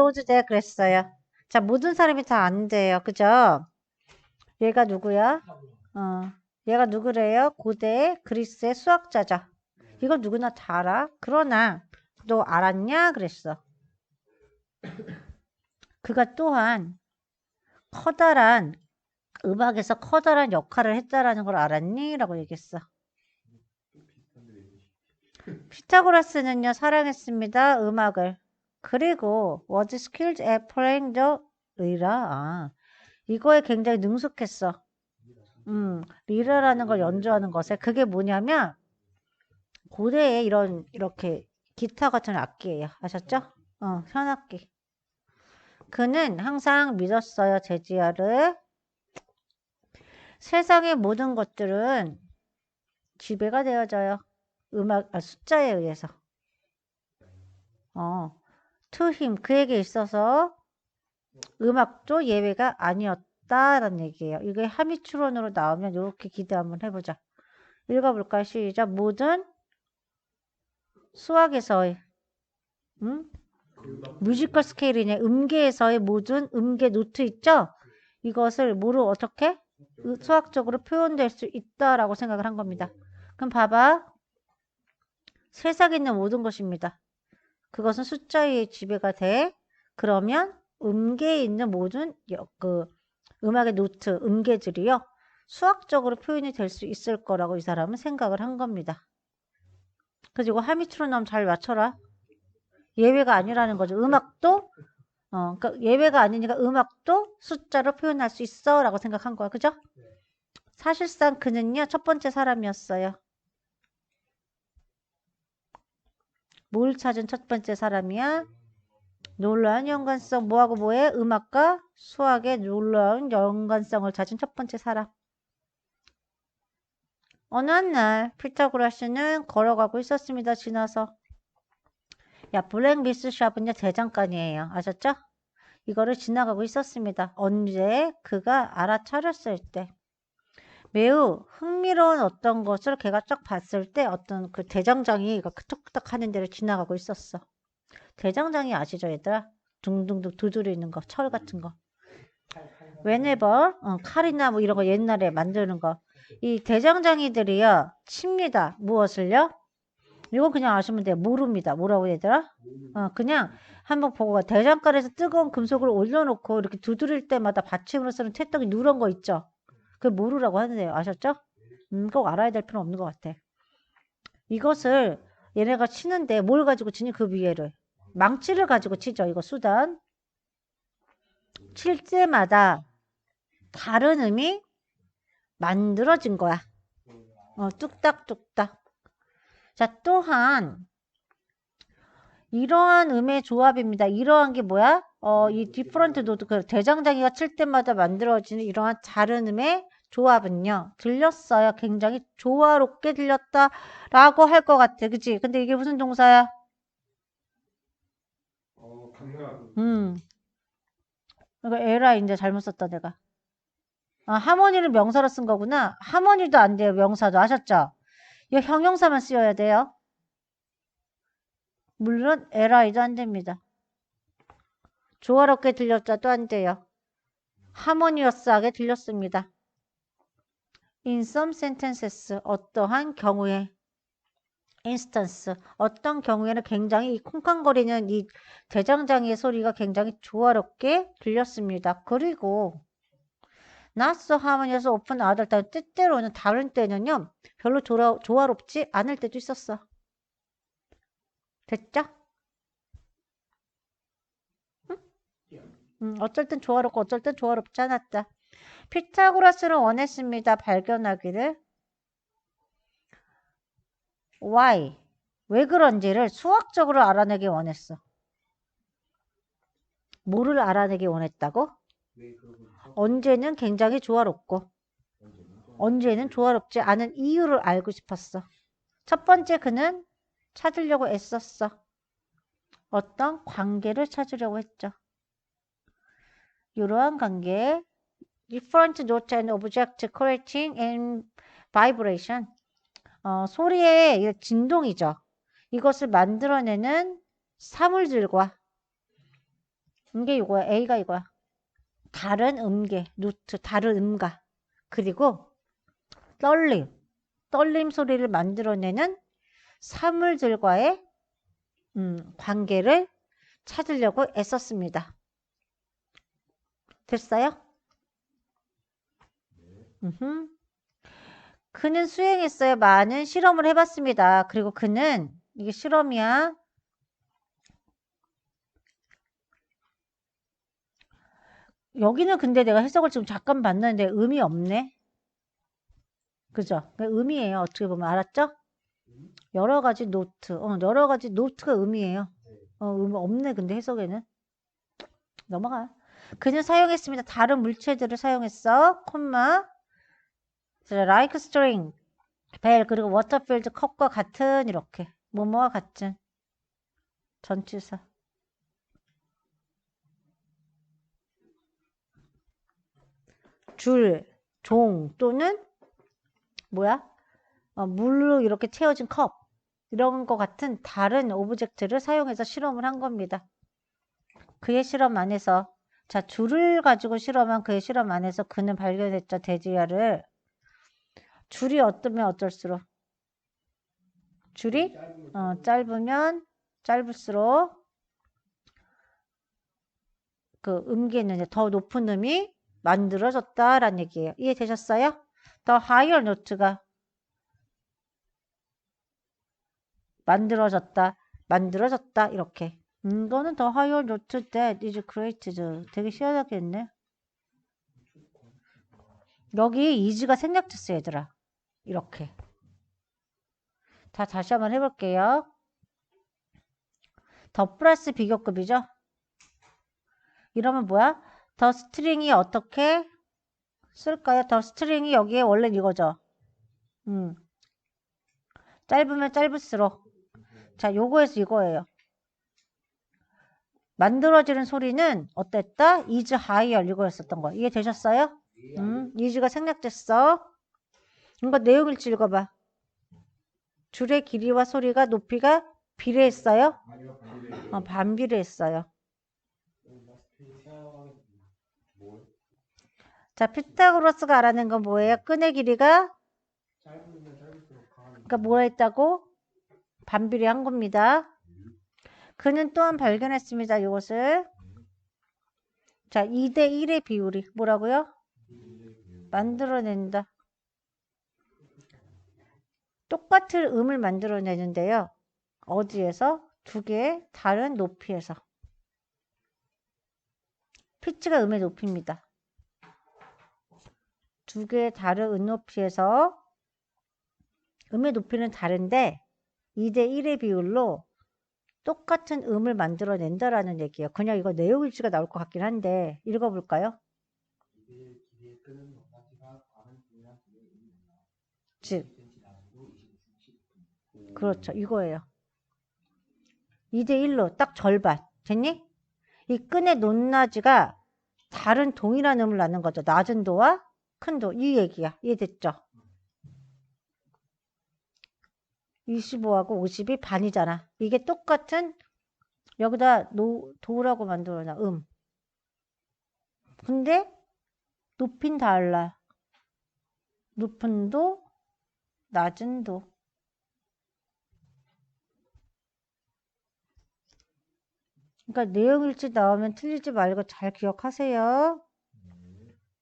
those that 그랬어요. 자, 모든 사람이 다 안 돼요. 그죠? 얘가 누구야? 어, 얘가 누구래요? 고대 그리스의 수학자죠. 이거 누구나 다 알아. 그러나 너 알았냐? 그랬어. 그가 또한 커다란 음악에서 커다란 역할을 했다라는 걸 알았니? 라고 얘기했어. 피타고라스는요, 사랑했습니다. 음악을. 그리고 was skilled at playing the 리라. 아, 이거에 굉장히 능숙했어. 음, 리라라는 걸 연주하는 것에 그게 뭐냐면 고대에 이런 이렇게 기타 같은 악기예요. 아셨죠? 어, 현악기. 그는 항상 믿었어요, 제지아를. 세상의 모든 것들은 지배가 되어져요. 음악, 아, 숫자에 의해서. 어, him, 그에게 있어서 음악도 예외가 아니었다라는 얘기예요. 이게 하미추론으로 나오면 이렇게 기대 한번 해보자. 읽어볼까요? 시작. 모든 수학에서의 음? 뮤지컬 스케일이네. 음계에서의 모든 음계 노트 있죠? 이것을 뭐로 어떻게 으- 수학적으로 표현될 수 있다라고 생각을 한 겁니다. 그럼 봐봐. 세상에 있는 모든 것입니다. 그것은 숫자의 지배가 돼. 그러면 음계에 있는 모든 여- 그 음악의 노트, 음계들이요. 수학적으로 표현이 될 수 있을 거라고 이 사람은 생각을 한 겁니다. 그리고 하미트로놈 잘 맞춰라. 예외가 아니라는 거죠. 음악도 어, 그러니까 예외가 아니니까 음악도 숫자로 표현할 수 있어라고 생각한 거야. 그죠? 사실상 그는요. 첫 번째 사람이었어요. 뭘 찾은 첫 번째 사람이야? 놀라운 연관성 뭐하고 뭐해? 음악과 수학의 놀라운 연관성을 찾은 첫 번째 사람. 어느 한 날 피타고라스는 걸어가고 있었습니다. 지나서. 야, 블랙 미스 샵은요 대장간이에요. 아셨죠? 이거를 지나가고 있었습니다. 언제 그가 알아차렸을 때. 매우 흥미로운 어떤 것을 걔가 쫙 봤을 때 어떤 그 대장장이 이거 끄덕끄덕 하는 데를 지나가고 있었어. 대장장이 아시죠, 얘들아? 둥둥둥 두드리는 거, 철 같은 거. whenever, 어, 칼이나 뭐 이런 거 옛날에 만드는 거. 이 대장장이들이요, 칩니다. 무엇을요? 이건 그냥 아시면 돼요. 모릅니다. 뭐라고 얘들아? 어, 그냥 한번 보고 가. 대장간에서 뜨거운 금속을 올려놓고 이렇게 두드릴 때마다 받침으로 쓰는 채떡이 누런 거 있죠? 그걸 모르라고 하는데요. 아셨죠? 음, 꼭 알아야 될 필요는 없는 것 같아. 이것을 얘네가 치는데 뭘 가지고 치니 그 위에를 망치를 가지고 치죠. 이거 수단. 칠 때마다 다른 음이 만들어진 거야. 어, 뚝딱뚝딱. 자, 또한 이러한 음의 조합입니다. 이러한 게 뭐야? 어, 이 디프런트 노드, 그 대장장이가 칠 때마다 만들어지는 이러한 다른 음의 조합은요. 들렸어요. 굉장히 조화롭게 들렸다 라고 할 것 같아. 그치? 근데 이게 무슨 동사야? 어, 음. 이거 에라 이제 잘못 썼다 내가. 아, 하모니를 명사로 쓴 거구나. 하모니도 안 돼요. 명사도 아셨죠? 이거 형용사만 쓰여야 돼요. 물론 에라이도 안 됩니다. 조화롭게 들렸자도 안 돼요. 하모니어스하게 들렸습니다. In some sentences 어떠한 경우에 instance 어떤 경우에는 굉장히 이 쿵쾅거리는 이 대장장이의 소리가 굉장히 조화롭게 들렸습니다. 그리고 not so harmonious open other time 때때로는 다른 때는요 별로 조화, 조화롭지 않을 때도 있었어. 됐죠? 음, 어쩔 땐 조화롭고 어쩔 땐 조화롭지 않았다. 피타고라스를 원했습니다. 발견하기를. why? 왜 그런지를 수학적으로 알아내기 원했어. 뭐를 알아내기 원했다고? 언제는 굉장히 조화롭고 언제는 조화롭지 않은 이유를 알고 싶었어. 첫 번째 그는 찾으려고 애썼어. 어떤 관계를 찾으려고 했죠. 이러한 관계 different note and object creating and vibration 어, 소리의 이 진동이죠. 이것을 만들어내는 사물들과 이게 이거야. A가 이거야. 다른 음계, 노트, 다른 음가. 그리고 떨림, 떨림 소리를 만들어내는 사물들과의 음, 관계를 찾으려고 애썼습니다. 됐어요? 음흠. 그는 수행했어요. 많은 실험을 해봤습니다. 그리고 그는 이게 실험이야. 여기는 근데 내가 해석을 지금 잠깐 봤는데 의미 없네. 그죠? 그 의미예요. 어떻게 보면 알았죠? 여러 가지 노트, 어, 여러 가지 노트가 의미예요. 어, 의미 없네. 근데 해석에는 넘어가. 그는 사용했습니다. 다른 물체들을 사용했어. 콤마. like string, 벨 그리고 워터필드 컵과 같은 이렇게 뭐뭐와 같은 전치사. 줄, 종 또는 뭐야? 어, 물로 이렇게 채워진 컵 이런 거 같은 다른 오브젝트를 사용해서 실험을 한 겁니다. 그의 실험 안에서 자 줄을 가지고 실험한 그의 실험 안에서 그는 발견했죠 대지야를 줄이 어떠면 어떨수록 줄이 어, 짧으면 짧을수록 그 이제 더 높은 음이 만들어졌다라는 얘기예요. 이해되셨어요? 더 higher note가 만들어졌다, 만들어졌다 이렇게. 음, 이거는 더 higher note that is created. 되게 쉬워졌겠네. 여기 is가 생략됐어 얘들아. 이렇게. 자, 다시 한번 해볼게요. 더 플러스 비교급이죠? 이러면 뭐야? 더 스트링이 어떻게 쓸까요? 더 스트링이 여기에 원래 이거죠. 음. 짧으면 짧을수록. 자, 요거에서 이거예요. 만들어지는 소리는 어땠다? is higher 이거였었던 거. 이해 되셨어요? 음, is가 생략됐어. 이거 내용 일지 읽어봐. 줄의 길이와 소리가 높이가 비례했어요? 어, 반비례했어요. 뭘 자, 피타고라스가 알아낸 건 뭐예요? 끈의 길이가 그러니까 뭐라 했다고? 반비례한 겁니다. 그는 또한 발견했습니다. 이것을. 자, 2대 1의 비율이 뭐라고요? 만들어낸다. 똑같은 음을 만들어내는데요. 어디에서? 두 개의 다른 높이에서. 피치가 음의 높이입니다. 두 개의 다른 음 높이에서 음의 높이는 다른데 2대 1의 비율로 똑같은 음을 만들어낸다라는 얘기예요. 그냥 이거 내용 일지가 나올 것 같긴 한데 읽어볼까요? 즉 10cm 낮고 20cm 그렇죠. 이거예요. 2대 1로 딱 절반. 됐니? 이 끈의 높낮이가 다른 동일한 음을 낳는 거죠. 낮은 도와 큰 도. 이 얘기야. 이해됐죠? 25하고 50이 반이잖아. 이게 똑같은 여기다 노, 도라고 만들어놔. 음. 근데 높인 달라. 높은 도, 낮은 도. 그러니까 내용일지 나오면 틀리지 말고 잘 기억하세요.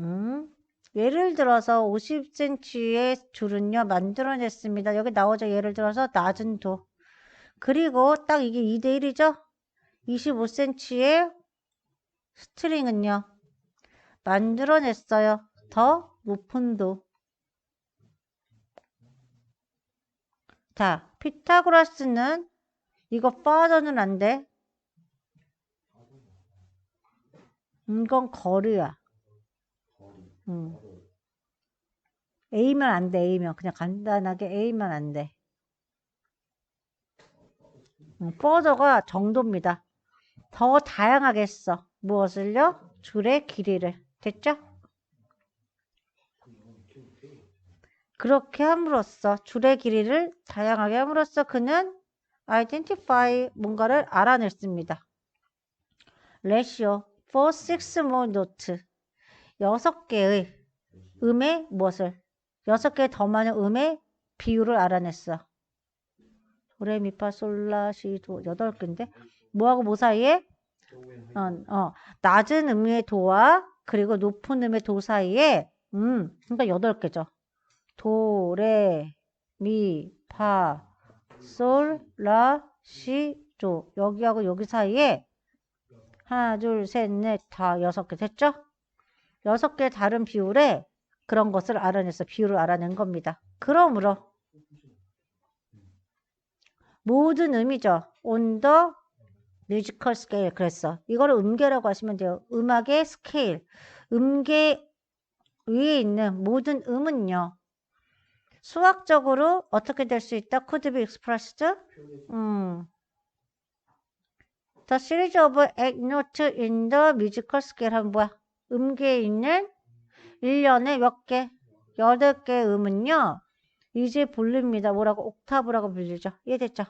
음. 예를 들어서 50cm의 줄은요 만들어냈습니다. 여기 나오죠. 예를 들어서 낮은 도. 그리고 딱 이게 2대 1이죠. 25cm의 스트링은요 만들어냈어요. 더 높은 도. 자, 피타고라스는 이거 빠져는 안 돼. 이건 거리야. 음. A면 안 돼, A면. 그냥 간단하게 A면 안 돼. 음, further가 정도입니다. 더 다양하게 했어. 무엇을요? 줄의 길이를. 됐죠? 그렇게 함으로써 줄의 길이를 다양하게 함으로써 그는 identify 뭔가를 알아냈습니다. ratio for six more notes. 여섯 개의 음의 무엇을? 여섯 개 더 많은 음의 비율을 알아냈어. 도레미파솔라시도 여덟 개인데 뭐하고 뭐 사이에? 어, 어, 낮은 음의 도와 그리고 높은 음의 도 사이에 음, 그러니까 여덟 개죠. 도, 레, 미, 파, 솔, 라, 시, 도. 여기하고 여기 사이에 하나, 둘, 셋, 넷, 다 여섯 개 됐죠? 여섯 개 다른 비율에 그런 것을 알아내서 비율을 알아낸 겁니다. 그러므로 모든 음이죠. on the musical scale 그랬어. 이거를 음계라고 하시면 돼요. 음악의 스케일. 음계 위에 있는 모든 음은요. 수학적으로 어떻게 될 수 있다? could be expressed. 음. The series of eight notes in the musical scale 하면 뭐야? 음계에 있는 1년에 몇 개? 8개의 음은요. 이제 불립니다. 뭐라고? 옥타브라고 불리죠. 이해됐죠?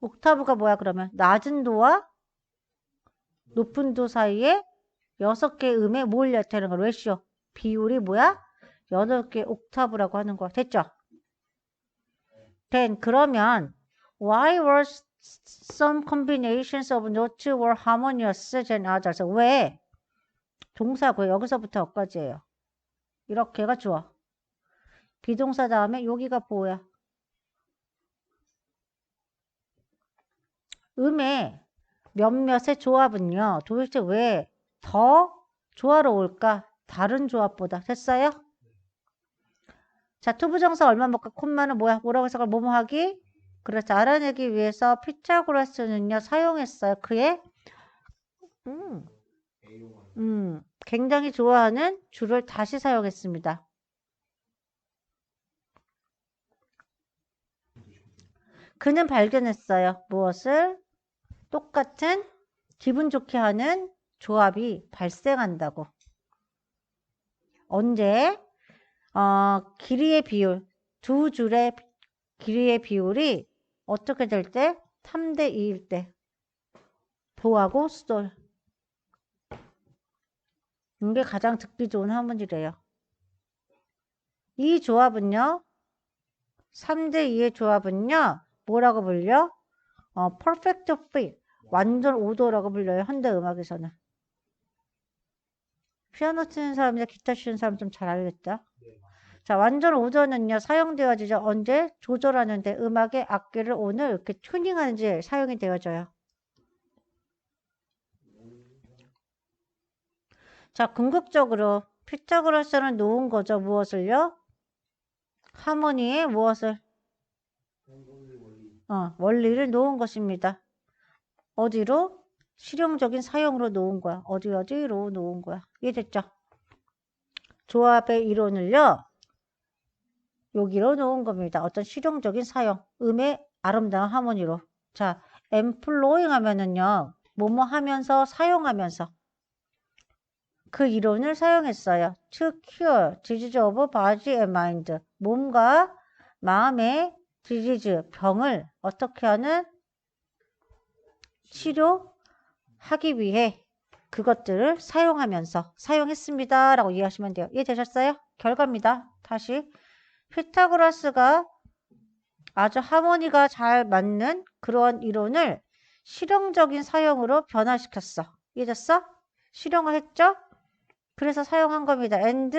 옥타브가 뭐야 그러면? 낮은 도와 높은 도 사이에 6개의 음에 뭘 나타내는 거? 레시오. 비율이 뭐야? 8개 옥타브라고 하는 거야. 됐죠? then 그러면 why were some combinations of notes were harmonious than others? 왜? 동사고요. 여기서부터 여기까지예요. 이렇게가 주어. 비동사 다음에 여기가 뭐야? 음의 몇몇의 조합은요. 도대체 왜 더 조화로울까? 다른 조합보다. 됐어요? 자, 투부정사 얼마 먹까? 콤마는 뭐야? 뭐라고 해서 뭐뭐 하기? 그래서 알아내기 위해서 피타고라스는요. 사용했어요. 그의 음, 음, 굉장히 좋아하는 줄을 다시 사용했습니다. 그는 발견했어요. 무엇을? 똑같은 기분 좋게 하는 조합이 발생한다고. 언제? 어, 길이의 비율, 두 줄의 길이의 비율이 어떻게 될 때? 3대 2일 때. 도하고 솔. 이게 가장 듣기 좋은 화문이래요. 이 조합은요. 3대 2의 조합은요. 뭐라고 불려? 어, perfect fit. 완전 오도라고 불려요. 현대 음악에서는. 피아노 치는 사람이나 기타 치는 사람 좀 잘 알겠다. 자, 완전 오도는요. 사용되어지죠. 언제? 조절하는데 음악의 악기를 오늘 이렇게 튜닝하는지 사용이 되어져요. 자, 궁극적으로 피타고라스는 놓은 거죠. 무엇을요? 하모니의 무엇을? 어, 원리를 놓은 것입니다. 어디로? 실용적인 사용으로 놓은 거야. 어디 어디로 놓은 거야. 이해됐죠? 조합의 이론을요. 여기로 놓은 겁니다. 어떤 실용적인 사용. 음의 아름다운 하모니로. 자, employing 하면은요. 뭐뭐 하면서 사용하면서 그 이론을 사용했어요. To cure disease of body and mind. 몸과 마음의 disease, 병을 어떻게 하는 치료하기 위해 그것들을 사용하면서 사용했습니다. 라고 이해하시면 돼요. 이해되셨어요? 결과입니다. 다시 피타고라스가 아주 하모니가 잘 맞는 그러한 이론을 실용적인 사용으로 변화시켰어. 이해됐어? 실용화했죠? 그래서 사용한 겁니다. and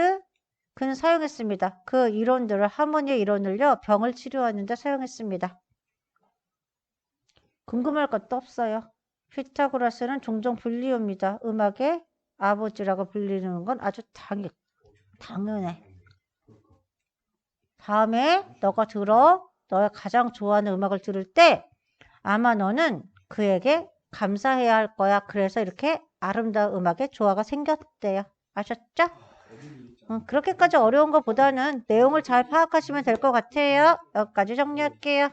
그는 사용했습니다. 그 이론들을 하모니의 이론을요. 병을 치료하는 데 사용했습니다. 궁금할 것도 없어요. 피타고라스는 종종 불리옵니다. 음악의 아버지라고 불리는 건 아주 당연, 당연해. 다음에 너가 들어 너가 가장 좋아하는 음악을 들을 때 아마 너는 그에게 감사해야 할 거야. 그래서 이렇게 아름다운 음악의 조화가 생겼대요. 아셨죠? 음, 그렇게까지 어려운 것보다는 내용을 잘 파악하시면 될 것 같아요. 여기까지 정리할게요.